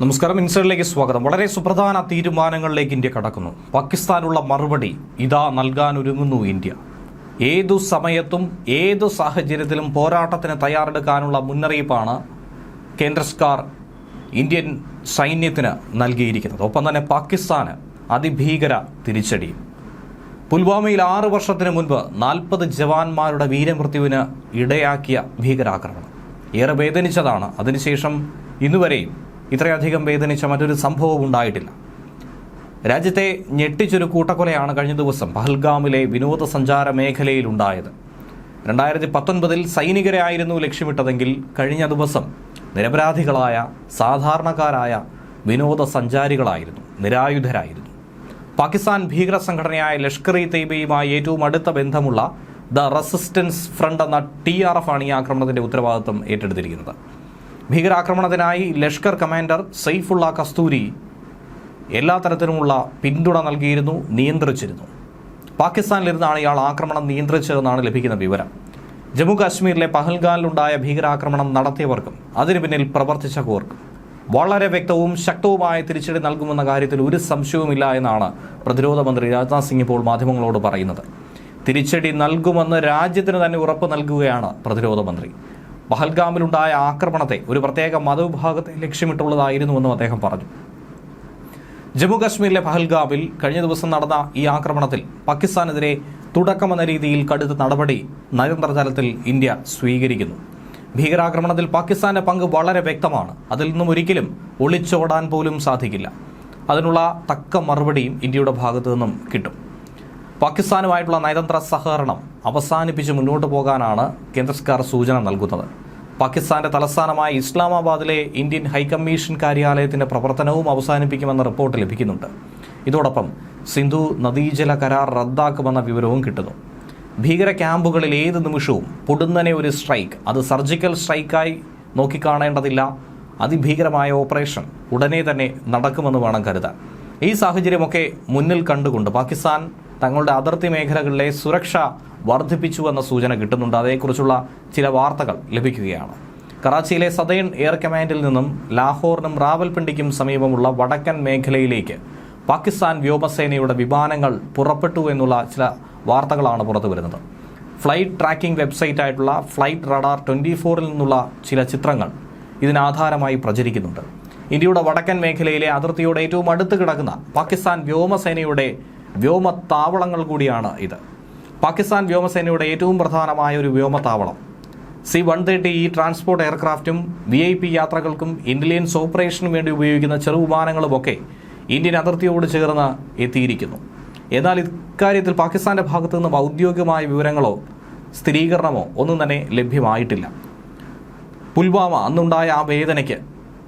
നമസ്കാരം ഇൻസൈഡിലേക്ക് സ്വാഗതം. വളരെ സുപ്രധാന തീരുമാനങ്ങളിലേക്ക് ഇന്ത്യ കടക്കുന്നു. പാകിസ്ഥാനുള്ള മറുപടി ഇതാ നൽകാൻ ഒരുങ്ങുന്നു ഇന്ത്യ. ഏതു സമയത്തും ഏതു സാഹചര്യത്തിലും പോരാട്ടത്തിന് തയ്യാറെടുക്കാനുള്ള മുന്നറിയിപ്പാണ് കേന്ദ്ര സർക്കാർ ഇന്ത്യൻ സൈന്യത്തിന് നൽകിയിരിക്കുന്നത്. ഒപ്പം തന്നെ പാകിസ്ഥാന് അതിഭീകര തിരിച്ചടി. പുൽവാമയിൽ ആറ് വർഷത്തിന് മുൻപ് നാൽപ്പത് ജവാന്മാരുടെ വീരമൃത്യുവിന് ഇടയാക്കിയ ഭീകരാക്രമണം. ഏറെ വേദനിച്ചതാണ്. അതിനുശേഷം ഇന്നുവരെയും ഇത്രയധികം വേദനിച്ച മറ്റൊരു സംഭവവും ഉണ്ടായിട്ടില്ല. രാജ്യത്തെ ഞെട്ടിച്ചൊരു കൂട്ടക്കൊലയാണ് കഴിഞ്ഞ ദിവസം പഹൽഗാമിലെ വിനോദസഞ്ചാര മേഖലയിൽ ഉണ്ടായത്. രണ്ടായിരത്തി പത്തൊൻപതിൽ സൈനികരെ ആയിരുന്നു ലക്ഷ്യമിട്ടതെങ്കിൽ കഴിഞ്ഞ ദിവസം നിരപരാധികളായ സാധാരണക്കാരായ വിനോദസഞ്ചാരികളായിരുന്നു നിരായുധരായിരുന്നു. പാകിസ്ഥാൻ ഭീകര സംഘടനയായ ലഷ്കർ ഇ തൈബയുമായി ഏറ്റവും അടുത്ത ബന്ധമുള്ള ദ റെസിസ്റ്റൻസ് ഫ്രണ്ട് എന്ന ടി ആർ എഫ് ആണ് ഈ ആക്രമണത്തിന്റെ ഉത്തരവാദിത്വം ഏറ്റെടുത്തിരിക്കുന്നത്. ഭീകരാക്രമണത്തിനായി ലഷ്കർ കമാൻഡർ സൈഫുള്ള കസ്തൂരി എല്ലാ തരത്തിലുമുള്ള പിന്തുണ നൽകിയിരുന്നു നിയന്ത്രിച്ചിരുന്നു. പാകിസ്ഥാനിലിരുന്നാണ് ഇയാൾ ആക്രമണം നിയന്ത്രിച്ചതെന്നാണ് ലഭിക്കുന്ന വിവരം. ജമ്മു കാശ്മീരിലെ പഹൽഗാനിലുണ്ടായ ഭീകരാക്രമണം നടത്തിയവർക്കും അതിനു പിന്നിൽ പ്രവർത്തിച്ചവർക്കും വളരെ വ്യക്തവും ശക്തവുമായ തിരിച്ചടി നൽകുമെന്ന കാര്യത്തിൽ ഒരു സംശയവുമില്ല എന്നാണ് പ്രതിരോധ മന്ത്രി രാജ്നാഥ് സിംഗ് ഇപ്പോൾ മാധ്യമങ്ങളോട് പറയുന്നത്. തിരിച്ചടി നൽകുമെന്ന് രാജ്യത്തിന് തന്നെ ഉറപ്പ് നൽകുകയാണ് പ്രതിരോധ മന്ത്രി. പഹൽഗാമിലുണ്ടായ ആക്രമണത്തെ ഒരു പ്രത്യേക മതവിഭാഗത്തെ ലക്ഷ്യമിട്ടുള്ളതായിരുന്നുവെന്നും അദ്ദേഹം പറഞ്ഞു. ജമ്മു കാശ്മീരിലെ പഹൽഗാമിൽ കഴിഞ്ഞ ദിവസം നടന്ന ഈ ആക്രമണത്തിൽ പാകിസ്ഥാനെതിരെ തുടക്കമെന്ന രീതിയിൽ കടുത്ത നടപടി നയതന്ത്രതലത്തിൽ ഇന്ത്യ സ്വീകരിക്കുന്നു. ഭീകരാക്രമണത്തിൽ പാകിസ്ഥാന്റെ പങ്ക് വളരെ വ്യക്തമാണ്. അതിൽ നിന്നും ഒരിക്കലും ഒളിച്ചോടാൻ പോലും സാധിക്കില്ല. അതിനുള്ള തക്ക മറുപടിയും ഇന്ത്യയുടെ ഭാഗത്തു നിന്നും കിട്ടും. പാകിസ്ഥാനുമായിട്ടുള്ള നയതന്ത്ര സഹകരണം അവസാനിപ്പിച്ച് മുന്നോട്ട് പോകാനാണ് കേന്ദ്ര സർക്കാർ സൂചന നൽകുന്നത്. പാകിസ്ഥാന്റെ തലസ്ഥാനമായ ഇസ്ലാമാബാദിലെ ഇന്ത്യൻ ഹൈക്കമ്മീഷൻ കാര്യാലയത്തിന്റെ പ്രവർത്തനവും അവസാനിപ്പിക്കുമെന്ന റിപ്പോർട്ട് ലഭിക്കുന്നുണ്ട്. ഇതോടൊപ്പം സിന്ധു നദീജല കരാർ റദ്ദാക്കുമെന്ന വിവരവും കിട്ടുന്നു. ഭീകര ക്യാമ്പുകളിൽ ഏത് നിമിഷവും പൊടുന്നനെ ഒരു സ്ട്രൈക്ക് അത് സർജിക്കൽ സ്ട്രൈക്കായി നോക്കിക്കാണേണ്ടതില്ല. അതിഭീകരമായ ഓപ്പറേഷൻ ഉടനെ തന്നെ നടക്കുമെന്ന് വേണം കരുതാൻ. ഈ സാഹചര്യമൊക്കെ മുന്നിൽ കണ്ടുകൊണ്ട് പാകിസ്ഥാൻ തങ്ങളുടെ അതിർത്തി മേഖലകളിലെ സുരക്ഷ വർദ്ധിപ്പിച്ചുവെന്ന സൂചന കിട്ടുന്നുണ്ട്. അതേക്കുറിച്ചുള്ള ചില വാർത്തകൾ ലഭിക്കുകയാണ്. കറാച്ചിയിലെ സതേൺ എയർ കമാൻഡിൽ നിന്നും ലാഹോറിനും റാവൽപിണ്ടിക്കും സമീപമുള്ള വടക്കൻ മേഖലയിലേക്ക് പാകിസ്ഥാൻ വ്യോമസേനയുടെ വിമാനങ്ങൾ പുറപ്പെട്ടു എന്നുള്ള ചില വാർത്തകളാണ് പുറത്തു വരുന്നത്. ഫ്ലൈറ്റ് ട്രാക്കിംഗ് വെബ്സൈറ്റ് ആയിട്ടുള്ള ഫ്ലൈറ്റ് റഡാർ ട്വന്റി ഫോറിൽ നിന്നുള്ള ചില ചിത്രങ്ങൾ ഇതിനാധാരമായി പ്രചരിക്കുന്നുണ്ട്. ഇന്ത്യയുടെ വടക്കൻ മേഖലയിലെ അതിർത്തിയോട് ഏറ്റവും അടുത്ത് കിടക്കുന്ന പാകിസ്ഥാൻ വ്യോമസേനയുടെ വ്യോമത്താവളങ്ങൾ കൂടിയാണ് ഇത്. പാകിസ്ഥാൻ വ്യോമസേനയുടെ ഏറ്റവും പ്രധാനമായ ഒരു വ്യോമത്താവളം. സി വൺ തേർട്ടി ഈ ട്രാൻസ്പോർട്ട് എയർക്രാഫ്റ്റും വി ഐ പി യാത്രകൾക്കും ഇന്റലിജൻസ് ഓപ്പറേഷനും വേണ്ടി ഉപയോഗിക്കുന്ന ചെറു വിമാനങ്ങളുമൊക്കെ ഇന്ത്യൻ അതിർത്തിയോട് ചേർന്ന് എത്തിയിരിക്കുന്നു. എന്നാൽ ഇക്കാര്യത്തിൽ പാകിസ്ഥാന്റെ ഭാഗത്തു നിന്നും ഔദ്യോഗികമായ വിവരങ്ങളോ സ്ഥിരീകരണമോ ഒന്നും തന്നെ ലഭ്യമായിട്ടില്ല. പുൽവാമ അന്നുണ്ടായ ആ വേദനയ്ക്ക്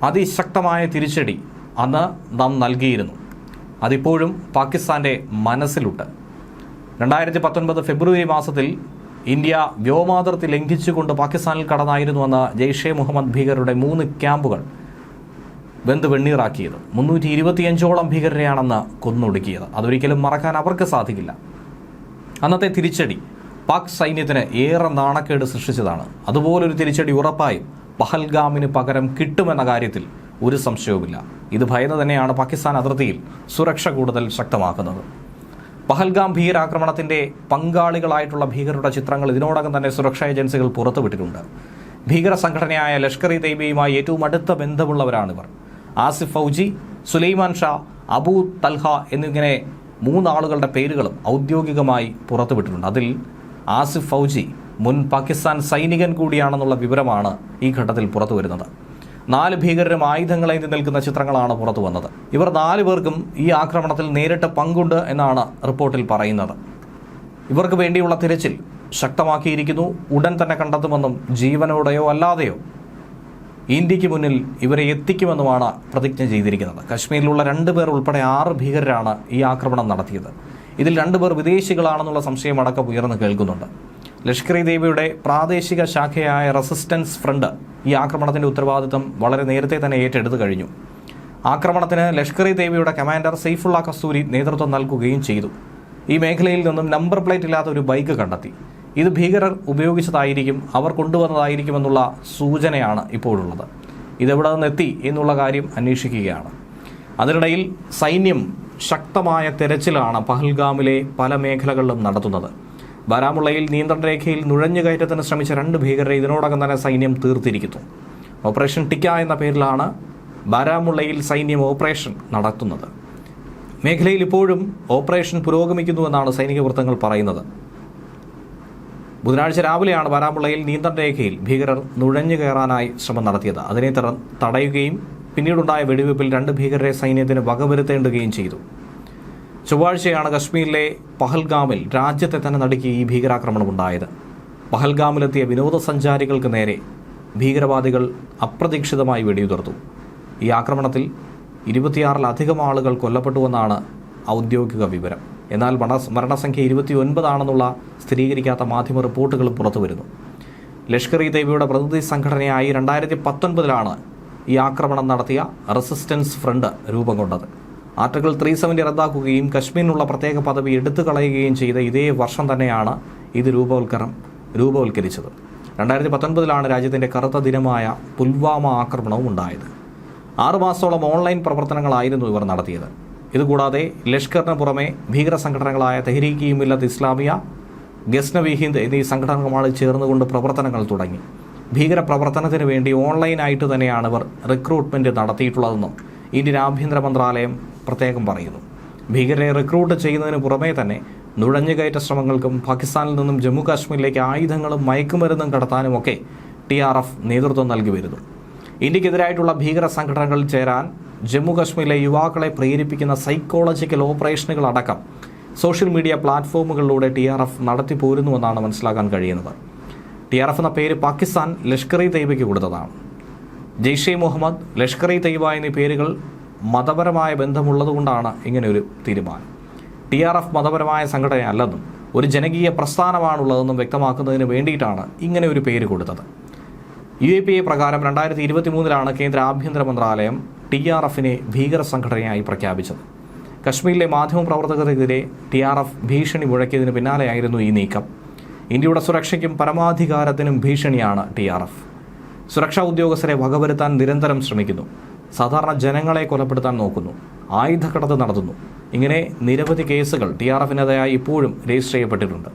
അതിശക്തമായ തിരിച്ചടി അന്ന് നാം നൽകിയിരുന്നു. അതിപ്പോഴും പാകിസ്ഥാന്റെ മനസ്സിലുണ്ട്. രണ്ടായിരത്തി പത്തൊൻപത് ഫെബ്രുവരി മാസത്തിൽ ഇന്ത്യ വ്യോമാതിർത്തി ലംഘിച്ചുകൊണ്ട് പാകിസ്ഥാനിൽ കടന്നായിരുന്നുവെന്ന ജെയ്ഷെ മുഹമ്മദ് ഭീകരരുടെ മൂന്ന് ക്യാമ്പുകൾ വെന്ത് വെണ്ണീറാക്കിയത്. മുന്നൂറ്റി ഇരുപത്തിയഞ്ചോളം ഭീകരരെയാണെന്ന് കൊന്നൊടുക്കിയത്. അതൊരിക്കലും മറക്കാൻ അവർക്ക് സാധിക്കില്ല. അന്നത്തെ തിരിച്ചടി പാക് സൈന്യത്തിന് ഏറെ നാണക്കേട് സൃഷ്ടിച്ചതാണ്. അതുപോലൊരു തിരിച്ചടി ഉറപ്പായും പഹൽഗാമിന് പകരം കിട്ടുമെന്ന കാര്യത്തിൽ ഒരു സംശയവുമില്ല. ഇത് ഭയന്ന് തന്നെയാണ് പാകിസ്ഥാൻ അതിർത്തിയിൽ സുരക്ഷ കൂടുതൽ ശക്തമാക്കുന്നത്. പഹൽഗാം ഭീകരാക്രമണത്തിന്റെ പങ്കാളികളായിട്ടുള്ള ഭീകരരുടെ ചിത്രങ്ങൾ ഇതിനോടകം തന്നെ സുരക്ഷാ ഏജൻസികൾ പുറത്തുവിട്ടിട്ടുണ്ട്. ഭീകര സംഘടനയായ ലഷ്കർ ഇ തൈബയുമായി ഏറ്റവും അടുത്ത ബന്ധമുള്ളവരാണിവർ. ആസിഫ് ഫൗജി സുലൈമാൻ ഷാ അബു തൽഹ എന്നിങ്ങനെ മൂന്നാളുകളുടെ പേരുകളും ഔദ്യോഗികമായി പുറത്തുവിട്ടിട്ടുണ്ട്. അതിൽ ആസിഫ് ഫൗജി മുൻ പാകിസ്ഥാൻ സൈനികൻ കൂടിയാണെന്നുള്ള വിവരമാണ് ഈ ഘട്ടത്തിൽ പുറത്തു വരുന്നത് നാല് ഭീകരരും ആയുധങ്ങളേന്തി നിൽക്കുന്ന ചിത്രങ്ങളാണ് പുറത്തു വന്നത്. ഇവർ നാല് പേർക്കും ഈ ആക്രമണത്തിൽ നേരിട്ട് പങ്കുണ്ട് എന്നാണ് റിപ്പോർട്ടിൽ പറയുന്നത്. ഇവർക്ക് വേണ്ടിയുള്ള തിരച്ചിൽ ശക്തമാക്കിയിരിക്കുന്നു. ഉടൻ തന്നെ കണ്ടെത്തുമെന്നും ജീവനോടെയോ അല്ലാതെയോ ഇന്ത്യയ്ക്ക് മുന്നിൽ ഇവരെ എത്തിക്കുമെന്നുമാണ് പ്രതിജ്ഞ ചെയ്തിരിക്കുന്നത്. കശ്മീരിലുള്ള രണ്ട് പേർ ഉൾപ്പെടെ ആറ് ഭീകരരാണ് ഈ ആക്രമണം നടത്തിയത്. ഇതിൽ രണ്ടുപേർ വിദേശികളാണെന്നുള്ള സംശയം അടക്കം ഉയർന്നു കേൾക്കുന്നുണ്ട്. ലഷ്കർ ഇ ദേവിയുടെ പ്രാദേശിക ശാഖയായ റെസിസ്റ്റൻസ് ഫ്രണ്ട് ഈ ആക്രമണത്തിന്റെ ഉത്തരവാദിത്തം വളരെ നേരത്തെ തന്നെ ഏറ്റെടുത്തു കഴിഞ്ഞു. ആക്രമണത്തിന് ലഷ്കർ ഇ ദേവിയുടെ കമാൻഡർ സെയ്ഫുള്ള കസ്തൂരി നേതൃത്വം നൽകുകയും ചെയ്തു. ഈ മേഖലയിൽ നിന്നും നമ്പർ പ്ലേറ്റ് ഇല്ലാത്ത ഒരു ബൈക്ക് കണ്ടെത്തി. ഇത് ഭീകരർ ഉപയോഗിച്ചതായിരിക്കും അവർ കൊണ്ടുവന്നതായിരിക്കുമെന്നുള്ള സൂചനയാണ് ഇപ്പോഴുള്ളത്. ഇതെവിടെ നിന്നെത്തി എന്നുള്ള കാര്യം അന്വേഷിക്കുകയാണ്. അതിനിടയിൽ സൈന്യം ശക്തമായ തെരച്ചിലാണ് പഹൽഗാമിലെ പല മേഖലകളിലും നടത്തുന്നത്. ബാരാമുള്ളയിൽ നിയന്ത്രണ രേഖയിൽ നുഴഞ്ഞുകയറ്റത്തിന് ശ്രമിച്ച രണ്ട് ഭീകരരെ ഇതിനോടകം തന്നെ സൈന്യം തീർത്തിരിക്കുന്നു. ഓപ്പറേഷൻ ടിക്ക എന്ന പേരിലാണ് ബാരാമുള്ളയിൽ സൈന്യം ഓപ്പറേഷൻ നടത്തുന്നത്. മേഖലയിൽ ഇപ്പോഴും ഓപ്പറേഷൻ പുരോഗമിക്കുന്നുവെന്നാണ് സൈനിക വൃത്തങ്ങൾ പറയുന്നത്. ബുധനാഴ്ച രാവിലെയാണ് ബാരാമുള്ളയിൽ നിയന്ത്രണ രേഖയിൽ ഭീകരർ നുഴഞ്ഞു കയറാനായി ശ്രമം നടത്തിയത്. അതിനെ തടയുകയും പിന്നീടുണ്ടായ വെടിവയ്പ്പിൽ രണ്ട് ഭീകരരെ സൈന്യത്തിന് വകവരുത്തേണ്ടുകയും ചെയ്തു. ചൊവ്വാഴ്ചയാണ് കശ്മീരിലെ പഹൽഗാമിൽ രാജ്യത്തെ തന്നെ നടുക്കി ഈ ഭീകരാക്രമണം ഉണ്ടായത്. പഹൽഗാമിലെത്തിയ വിനോദസഞ്ചാരികൾക്ക് നേരെ ഭീകരവാദികൾ അപ്രതീക്ഷിതമായി വെടിയുതിർത്തു ഈ ആക്രമണത്തിൽ ഇരുപത്തിയാറിലധികം ആളുകൾ കൊല്ലപ്പെട്ടുവെന്നാണ് ഔദ്യോഗിക വിവരം. എന്നാൽ മരണ- മരണസംഖ്യ ഇരുപത്തിയൊൻപതാണെന്നുള്ള സ്ഥിരീകരിക്കാത്ത മാധ്യമ റിപ്പോർട്ടുകളും പുറത്തുവരുന്നു ലഷ്കർ ഇ തൈബയുടെ പ്രതിനിധി സംഘടനയായി രണ്ടായിരത്തി പത്തൊൻപതിലാണ് ഈ ആക്രമണം നടത്തിയ റെസിസ്റ്റൻസ് ഫ്രണ്ട് രൂപം കൊണ്ടത്. ആർട്ടിക്കിൾ ത്രീ സെവന്റി റദ്ദാക്കുകയും കശ്മീരിനുള്ള പ്രത്യേക പദവി എടുത്തു കളയുകയും ചെയ്ത ഇതേ വർഷം തന്നെയാണ് ഇത് രൂപവൽക്കരണം രൂപവൽക്കരിച്ചത്. രണ്ടായിരത്തി പത്തൊൻപതിലാണ് രാജ്യത്തിന്റെ കറുത്ത ദിനമായ പുൽവാമ ആക്രമണവും ഉണ്ടായത്. ആറുമാസത്തോളം ഓൺലൈൻ പ്രവർത്തനങ്ങളായിരുന്നു ഇവർ നടത്തിയത്. ഇതുകൂടാതെ ലഷ്കറിന് പുറമെ ഭീകര സംഘടനകളായ തെഹ്രീക്ക് മില്ലത്ത് ഇസ്ലാമിയ ഗസ്നവി ഹിന്ദ് എന്നീ സംഘടനകളുമായി ചേർന്നുകൊണ്ട് പ്രവർത്തനങ്ങൾ തുടങ്ങി. ഭീകര പ്രവർത്തനത്തിന് വേണ്ടി ഓൺലൈനായിട്ട് തന്നെയാണ് ഇവർ റിക്രൂട്ട്മെന്റ് നടത്തിയിട്ടുള്ളതെന്നും ഇന്ത്യൻ ആഭ്യന്തര മന്ത്രാലയം പ്രത്യേകം പറയുന്നു. ഭീകരരെ റിക്രൂട്ട് ചെയ്യുന്നതിന് പുറമേ തന്നെ നുഴഞ്ഞുകയറ്റ ശ്രമങ്ങൾക്കും പാകിസ്ഥാനിൽ നിന്നും ജമ്മു കാശ്മീരിലേക്ക് ആയുധങ്ങളും മയക്കുമരുന്നും കടത്താനുമൊക്കെ ടി ആർ എഫ് നേതൃത്വം നൽകി വരുന്നു. ഇന്ത്യക്കെതിരായിട്ടുള്ള ഭീകര സംഘടനകളിൽ ചേരാൻ ജമ്മു കാശ്മീരിലെ യുവാക്കളെ പ്രേരിപ്പിക്കുന്ന സൈക്കോളജിക്കൽ ഓപ്പറേഷനുകൾ അടക്കം സോഷ്യൽ മീഡിയ പ്ലാറ്റ്ഫോമുകളിലൂടെ ടി ആർ എഫ് നടത്തി പോരുന്നുവെന്നാണ് മനസ്സിലാക്കാൻ കഴിയുന്നത്. ടി ആർ എഫ് എന്ന പേര് പാകിസ്ഥാൻ ലഷ്കർ ഇ തൈബയ്ക്ക് കൊടുത്തതാണ്. ജെയ്ഷെ മുഹമ്മദ് ലഷ്കർ ഇ തൈബ എന്നീ പേരുകൾ മതപരമായ ബന്ധമുള്ളതുകൊണ്ടാണ് ഇങ്ങനെ ഒരു തീരുമാനം. ടി ആർ എഫ് മതപരമായ സംഘടനയല്ലെന്നും ഒരു ജനകീയ പ്രസ്ഥാനമാണുള്ളതെന്നും വ്യക്തമാക്കുന്നതിന് വേണ്ടിയിട്ടാണ് ഇങ്ങനെ ഒരു പേര് കൊടുത്തത്. യു എ പി എ പ്രകാരം രണ്ടായിരത്തി ഇരുപത്തി മൂന്നിലാണ് കേന്ദ്ര ആഭ്യന്തര മന്ത്രാലയം ടി ആർ എഫിനെ ഭീകര സംഘടനയായി പ്രഖ്യാപിച്ചത്. കശ്മീരിലെ മാധ്യമപ്രവർത്തകർക്കെതിരെ ടി ആർ എഫ് ഭീഷണി മുഴക്കിയതിന് പിന്നാലെയായിരുന്നു ഈ നീക്കം. ഇന്ത്യയുടെ സുരക്ഷയ്ക്കും പരമാധികാരത്തിനും ഭീഷണിയാണ് ടി ആർ എഫ്. സുരക്ഷാ ഉദ്യോഗസ്ഥരെ വകവരുത്താൻ നിരന്തരം ശ്രമിക്കുന്നു. സാധാരണ ജനങ്ങളെ കൊലപ്പെടുത്താൻ നോക്കുന്നു. ആയുധക്കടത്ത് നടത്തുന്നു. ഇങ്ങനെ നിരവധി കേസുകൾ ടി ആർ എഫിനെതിരായി ഇപ്പോഴും രജിസ്റ്റർ ചെയ്യപ്പെട്ടിട്ടുണ്ട്.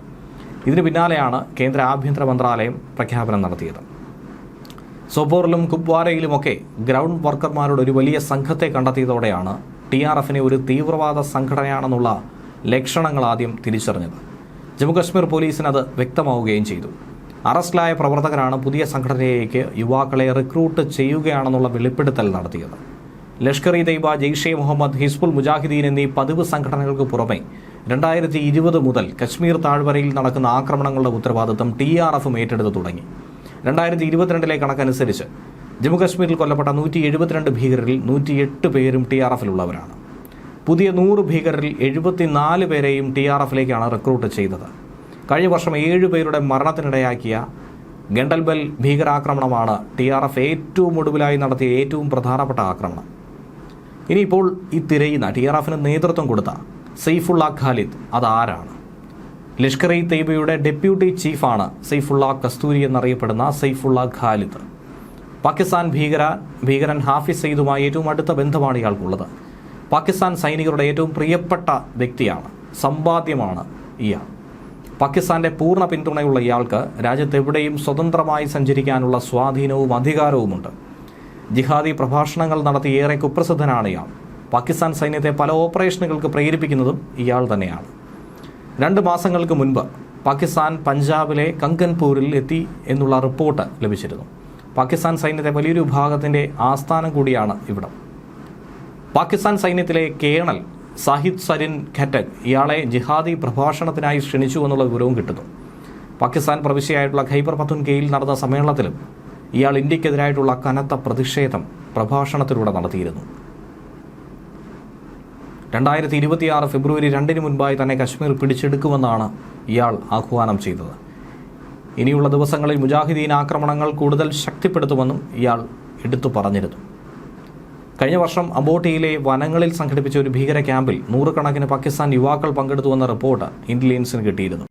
ഇതിന് പിന്നാലെയാണ് കേന്ദ്ര ആഭ്യന്തര മന്ത്രാലയം പ്രഖ്യാപനം നടത്തിയത്. സോപ്പോറിലും കുപ്വാരയിലുമൊക്കെ ഗ്രൗണ്ട് വർക്കർമാരുടെ ഒരു വലിയ സംഘത്തെ കണ്ടെത്തിയതോടെയാണ് ടി ആർ എഫിനെ ഒരു തീവ്രവാദ സംഘടനയാണെന്നുള്ള ലക്ഷണങ്ങൾ ആദ്യം തിരിച്ചറിഞ്ഞത്. ജമ്മുകശ്മീർ പോലീസിനത് വ്യക്തമാവുകയും ചെയ്തു. അറസ്റ്റിലായ പ്രവർത്തകരാണ് പുതിയ സംഘടനയിലേക്ക് യുവാക്കളെ റിക്രൂട്ട് ചെയ്യുകയാണെന്നുള്ള വെളിപ്പെടുത്തൽ നടത്തിയത്. ലഷ്കർ ഇ തൈബ ജെയ്ഷെ മുഹമ്മദ് ഹിസ്ബുൾ മുജാഹിദീൻ എന്നീ പതിവ് സംഘടനകൾക്ക് പുറമെ രണ്ടായിരത്തി ഇരുപത് മുതൽ കശ്മീർ താഴ്വരയിൽ നടക്കുന്ന ആക്രമണങ്ങളുടെ ഉത്തരവാദിത്തം ടി ആർ എഫും ഏറ്റെടുത്തു തുടങ്ങി. രണ്ടായിരത്തി ഇരുപത്തിരണ്ടിലെ കണക്കനുസരിച്ച് ജമ്മുകശ്മീരിൽ കൊല്ലപ്പെട്ട നൂറ്റി എഴുപത്തിരണ്ട് ഭീകരരിൽ നൂറ്റിയെട്ട് പേരും ടി ആർ എഫിലുള്ളവരാണ്. പുതിയ നൂറ് ഭീകരരിൽ എഴുപത്തിനാല് പേരെയും ടി ആർ എഫിലേക്കാണ് റിക്രൂട്ട് ചെയ്തത്. കഴിഞ്ഞ വർഷം ഏഴ് പേരുടെ മരണത്തിനിടയാക്കിയ ഗണ്ടൽബൽ ഭീകരാക്രമണമാണ് ടി ആർ എഫ് ഏറ്റവും ഒടുവിലായി നടത്തിയ ഏറ്റവും പ്രധാനപ്പെട്ട ആക്രമണം. ഇനിയിപ്പോൾ ഈ തിരയുന്ന ടി ആർ എഫിന് നേതൃത്വം കൊടുത്ത സെയ്ഫുള്ള ഖാലിദ് അതാരാണ്? ലഷ്കർ ഇ തെയ്ബയുടെ ഡെപ്യൂട്ടി ചീഫാണ് സെയ്ഫുള്ള കസ്തൂരി എന്നറിയപ്പെടുന്ന സെയ്ഫുള്ള ഖാലിദ്. പാകിസ്ഥാൻ ഭീകര ഭീകരൻ ഹാഫിസ് സെയ്ദുമായി ഏറ്റവും അടുത്ത ബന്ധമാണ് ഇയാൾക്കുള്ളത്. പാകിസ്ഥാൻ സൈനികരുടെ ഏറ്റവും പ്രിയപ്പെട്ട വ്യക്തിയാണ് സമ്പാദ്യമാണ് ഇയാൾ. പാകിസ്ഥാന്റെ പൂർണ പിന്തുണയുള്ള ഇയാൾക്ക് രാജ്യത്തെവിടെയും സ്വതന്ത്രമായി സഞ്ചരിക്കാനുള്ള സ്വാധീനവും അധികാരവുമുണ്ട്. ജിഹാദി പ്രഭാഷണങ്ങൾ നടത്തി ഏറെ കുപ്രസിദ്ധനാണ് ഇയാൾ. പാകിസ്ഥാൻ സൈന്യത്തെ പല ഓപ്പറേഷനുകൾക്ക് പ്രേരിപ്പിക്കുന്നതും ഇയാൾ തന്നെയാണ്. രണ്ട് മാസങ്ങൾക്ക് മുൻപ് പാകിസ്ഥാൻ പഞ്ചാബിലെ കങ്കൻപൂരിൽ എത്തി എന്നുള്ള റിപ്പോർട്ട് ലഭിച്ചിരുന്നു. പാകിസ്ഥാൻ സൈന്യത്തെ വലിയൊരു വിഭാഗത്തിന്റെ ആസ്ഥാനം കൂടിയാണ് ഇവിടം. പാകിസ്ഥാൻ സൈന്യത്തിലെ കേണൽ സാഹിദ് സരിൻ ഖറ്റക് ഇയാളെ ജിഹാദി പ്രഭാഷണത്തിനായി ക്ഷണിച്ചു എന്നുള്ള വിവരവും കിട്ടുന്നു. പാകിസ്ഥാൻ പ്രവിശ്യയായിട്ടുള്ള ഖൈബർ പത്തുൻകയിൽ നടന്ന സമ്മേളനത്തിലും ഇയാൾ ഇന്ത്യക്കെതിരായിട്ടുള്ള കനത്ത പ്രതിഷേധം പ്രഭാഷണത്തിലൂടെ നടത്തിയിരുന്നു. രണ്ടായിരത്തി ഇരുപത്തിയാറ് ഫെബ്രുവരി രണ്ടിന് മുൻപായി തന്നെ കശ്മീർ പിടിച്ചെടുക്കുമെന്നാണ് ഇയാൾ ആഹ്വാനം ചെയ്തത്. ഇനിയുള്ള ദിവസങ്ങളിൽ മുജാഹിദീൻ ആക്രമണങ്ങൾ കൂടുതൽ ശക്തിപ്പെടുത്തുമെന്നും ഇയാൾ എടുത്തു പറഞ്ഞിരുന്നു. കഴിഞ്ഞ വർഷം അബോട്ടിയിലെ വനങ്ങളിൽ സംഘടിപ്പിച്ച ഒരു ഭീകര ക്യാമ്പിൽ നൂറുകണക്കിന് പാകിസ്ഥാൻ യുവാക്കൾ പങ്കെടുത്തുവെന്ന റിപ്പോർട്ട് ഇന്റലിജൻസിന് കിട്ടിയിരുന്നു.